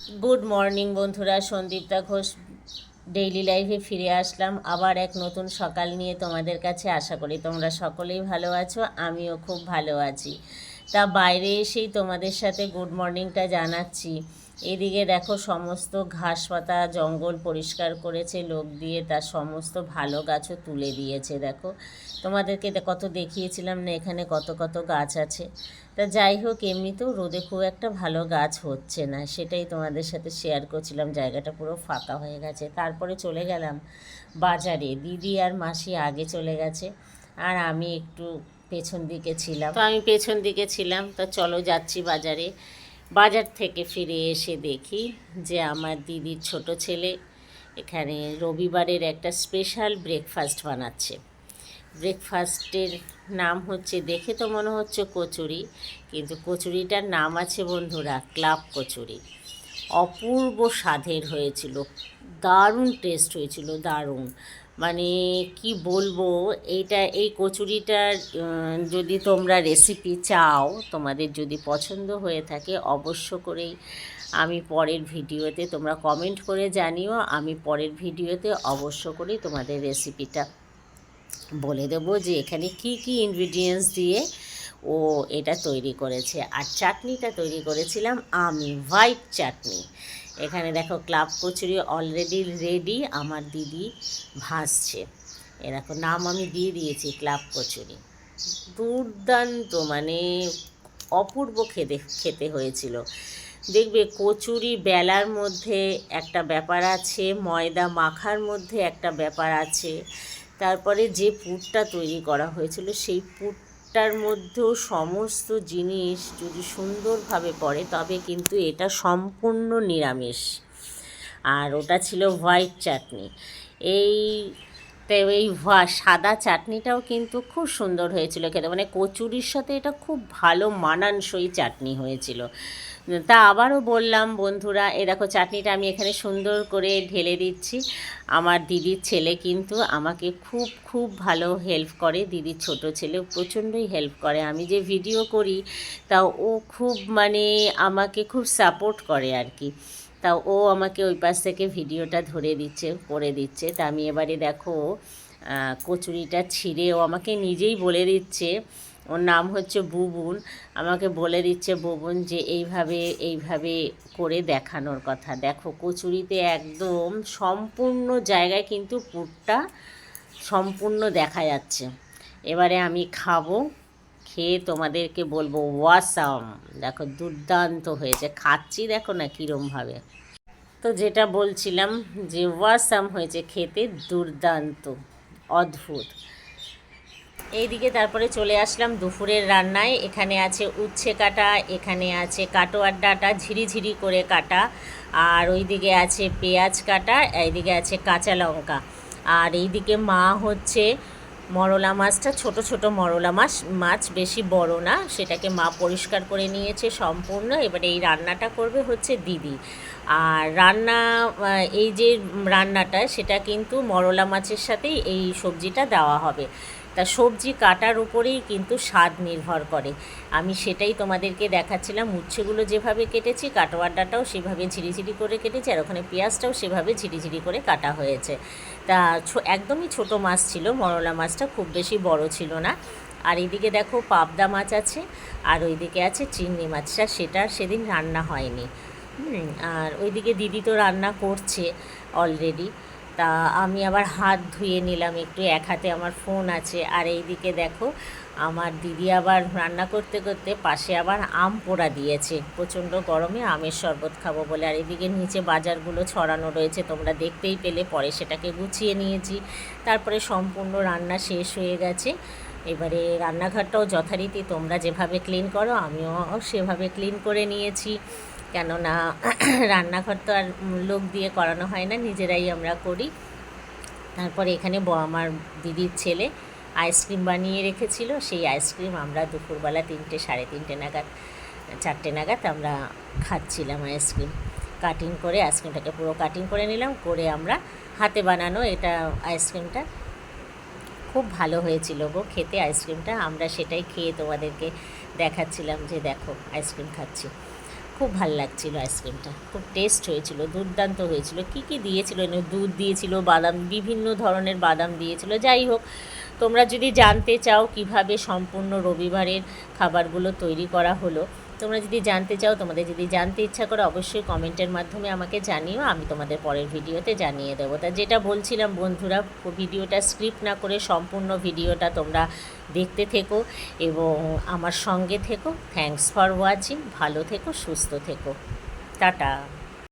Good morning বন্ধুরা। সন্দীপতা Ghosh daily লাইফে ফিরে আসলাম। আবার এক নতুন সকাল নিয়ে তোমাদের কাছে আশা করি তোমরা সকলেই ভালো আছো, আমিও খুব ভালো আছি। তা বাইরে এসেই তোমাদের সাথে গুড মর্নিংটা জানাচ্ছি। এদিকে দেখো, সমস্ত ঘাস পাতা জঙ্গল পরিষ্কার করেছে, লোক দিয়ে তার সমস্ত ভালো গাছও তুলে দিয়েছে, দেখো। তোমাদেরকে কত দেখিয়েছিলাম না, এখানে কত কত গাছ আছে। তা যাই হোক, এমনিতেও রোদে খুব একটা ভালো গাছ হচ্ছে না, সেটাই তোমাদের সাথে শেয়ার করছিলাম, জায়গাটা পুরো ফাঁকা হয়ে গেছে। তারপরে চলে গেলাম বাজারে, দিদি আর মাসি আগে চলে গেছে, আর আমি একটু পেছন দিকে ছিলাম। তো আমি পেছন দিকে ছিলাম, তো চলো যাচ্ছি বাজারে। বাজার থেকে ফিরে এসে দেখি যে আমার দিদির ছোট ছেলে এখানে রবিবারের একটা স্পেশাল ব্রেকফাস্ট বানাচ্ছে। ব্রেকফাস্টের নাম হচ্ছে, দেখে তো মনে হচ্ছে কচুরি, কিন্তু কচুরিটার নাম আছে বন্ধুরা, ক্লাব কচুরি। অপূর্ব স্বাদের হয়েছিল, দারুণ টেস্ট হয়েছিল, দারুণ। মানে কি বলব, এইটা, এই কচুরিটার যদি তোমরা রেসিপি চাও, তোমাদের যদি পছন্দ হয়ে থাকে, অবশ্য করেই আমি পরের ভিডিওতে তোমরা কমেন্ট করে জানিও। আমি পরের ভিডিওতে অবশ্য করেই তোমাদের রেসিপিটা বলে দেবো যে এখানে কি কি ইনগ্রিডিয়েন্টস দিয়ে ও এটা তৈরি করেছে। আর চাটনিটা তৈরি করেছিলাম আমি হোয়াইট চাটনি। এখানে দেখো ক্লাব কচুরি অলরেডি রেডি আমার দিদি ভাসছে। এ দেখো, নাম আমি দিয়ে দিয়েছি ক্লাব কচুরি। দুর্দান্ত মানে অপূর্ব খেতে খেতে হয়েছিল। দেখবে কচুরি বেলার মধ্যে একটা ব্যাপার আছে, ময়দা মাখার মধ্যে একটা ব্যাপার আছে। তারপরে যে পুরটা তৈরি করা হয়েছিল, সেই পুরটার মধ্যেও সমস্ত জিনিস যদি সুন্দরভাবে পড়ে, তবে কিন্তু এটা সম্পূর্ণ নিরামিষ। আর ওটা ছিল হোয়াইট চাটনি। এই এই সাদা চাটনিটাও কিন্তু খুব সুন্দর হয়েছিল খেতে। মানে কচুরির সাথে এটা খুব ভালো মানানসই চাটনি হয়েছিল। তা আবারও বললাম, বন্ধুরা, এ দেখো চাটনিটা আমি এখানে সুন্দর করে ঢেলে দিচ্ছি। আমার দিদির ছেলে কিন্তু আমাকে খুব খুব ভালো হেল্প করে। দিদির ছোট ছেলে প্রচণ্ডই হেল্প করে। আমি যে ভিডিও করি, তা ও খুব মানে আমাকে খুব সাপোর্ট করে আর কি। তা ও আমাকে ওই পাশ থেকে ভিডিওটা ধরে দিচ্ছে, করে দিচ্ছে। তা আমি এবারে দেখো কচুরিটা ছিঁড়ে ও আমাকে নিজেই বলে দিচ্ছে ওর নাম হচ্ছে বুবুন। আমাকে বলে দিচ্ছে, বুবুন, যে এইভাবে এইভাবে করে দেখানোর কথা। দেখো, কচুরিতে একদম সম্পূর্ণ জায়গায় কিন্তু পুরটা সম্পূর্ণ দেখা যাচ্ছে। এবারে আমি খাব, খেয়ে তোমাদেরকে বলব, ওয়াসাম! দেখো, দুর্দান্ত হয়েছে। খাচ্ছি দেখো না কীরমভাবে। তো যেটা বলছিলাম যে, ওয়াসাম হয়েছে খেতে দুর্দান্ত, অদ্ভুত। এইদিকে তারপরে চলে আসলাম দুপুরের রান্নায়। এখানে আছে উচ্ছে কাটা, এখানে আছে কাটোয়ার ডাটা, ঝিরিঝিরি করে কাটা। আর ওইদিকে আছে পেঁয়াজ কাটা, এইদিকে আছে কাঁচা লঙ্কা। আর এইদিকে মা হচ্ছে মরলা মাছটা, ছোট ছোট মরলা মাছ মাছ বেশি বড় না, সেটাকে মা পরিষ্কার করে নিয়েছে সম্পূর্ণ। এবারে এই রান্নাটা করবে হচ্ছে দিদি। আর রান্না এই যে রান্নাটা, সেটা কিন্তু মরলা মাছের সাথেই এই সবজিটা দেওয়া হবে। তা সবজি কাটার উপরেই কিন্তু স্বাদ নির্ভর করে। আমি সেটাই তোমাদেরকে দেখাচ্ছিলাম, উচ্ছেগুলো যেভাবে কেটেছি কাটোয়ার ডাটাও সেভাবে ঝিরিঝিরি করে কেটেছি, আর ওখানে পেঁয়াজটাও সেভাবে ঝিরিঝিরি করে কাটা হয়েছে। তা একদমই ছোট মাছ ছিল, মরলা মাছটা খুব বেশি বড় ছিল না। আর এইদিকে দেখো পাবদা মাছ আছে, আর ওইদিকে আছে চিংড়ি মাছটা সেটা সেদিন রান্না হয়নি। আর ওইদিকে দিদি তো রান্না করছে অলরেডি তা আমি আবার হাত ধুয়ে নিলাম, একটু এক হাতে আমার ফোন আছে। আর এইদিকে দেখো, আমার দিদি আবার রান্না করতে করতে পাশে আবার আম পোড়া দিয়েছে। প্রচণ্ড গরমে আমের শরবত খাব বলে। আর এদিকে নিচে বাজারগুলো ছড়ানো রয়েছে, তোমরা দেখতেই পেলে। পরে সেটাকে গুছিয়ে নিয়েছি। তারপরে সম্পূর্ণ রান্না শেষ হয়ে গেছে। এবারে রান্নাঘরটাও যথারীতি তোমরা যেভাবে ক্লিন করো, আমিও সেভাবে ক্লিন করে নিয়েছি। কেননা রান্নাঘর তো আর লোক দিয়ে করানো হয় না, নিজেরাই আমরা করি। তারপরে এখানে আমার দিদির ছেলে আইসক্রিম বানিয়ে রেখেছিল, সেই আইসক্রিম আমরা দুপুরবেলা তিনটে, সাড়ে তিনটে নাগাদ, চারটে নাগাদ আমরা খাচ্ছিলাম আইসক্রিম। কাটিং করে, আইসক্রিমটাকে পুরো কাটিং করে নিলাম, করে আমরা হাতে বানানো এটা আইসক্রিমটা। খুব ভালো হয়েছিল গো, খেতে আইসক্রিমটা। আমরা সেটাই খেয়ে তোমাদেরকে দেখাচ্ছিলাম যে দেখো, আইসক্রিম খাচ্ছি। খুব ভালো লাগছিল আইসক্রিমটা। খুব টেস্ট হয়েছিল, দুর্দান্ত হয়েছিল। কি কি দিয়েছিল? দুধ দিয়েছিল, বাদাম, বিভিন্ন ধরনের বাদাম দিয়েছিল। যাই হোক, তোমরা যদি জানতে চাও কীভাবে সম্পূর্ণ রবিবারের খাবারগুলো তৈরি করা হলো তোমরা যদি জানতে চাও, তোমাদের যদি জানতে ইচ্ছা করে অবশ্যই কমেন্টের মাধ্যমে আমাকে জানিও, আমি তোমাদের পরের ভিডিওতে জানিয়ে দেবো। তা যেটা বলছিলাম বন্ধুরা, ভিডিওটা স্ক্রিপ্ট না করে সম্পূর্ণ ভিডিওটা তোমরা দেখতে থেকো এবং আমার সঙ্গে থেকো। থ্যাংকস ফর ওয়াচিং ভালো থেকো, সুস্থ থেকো। টাটা।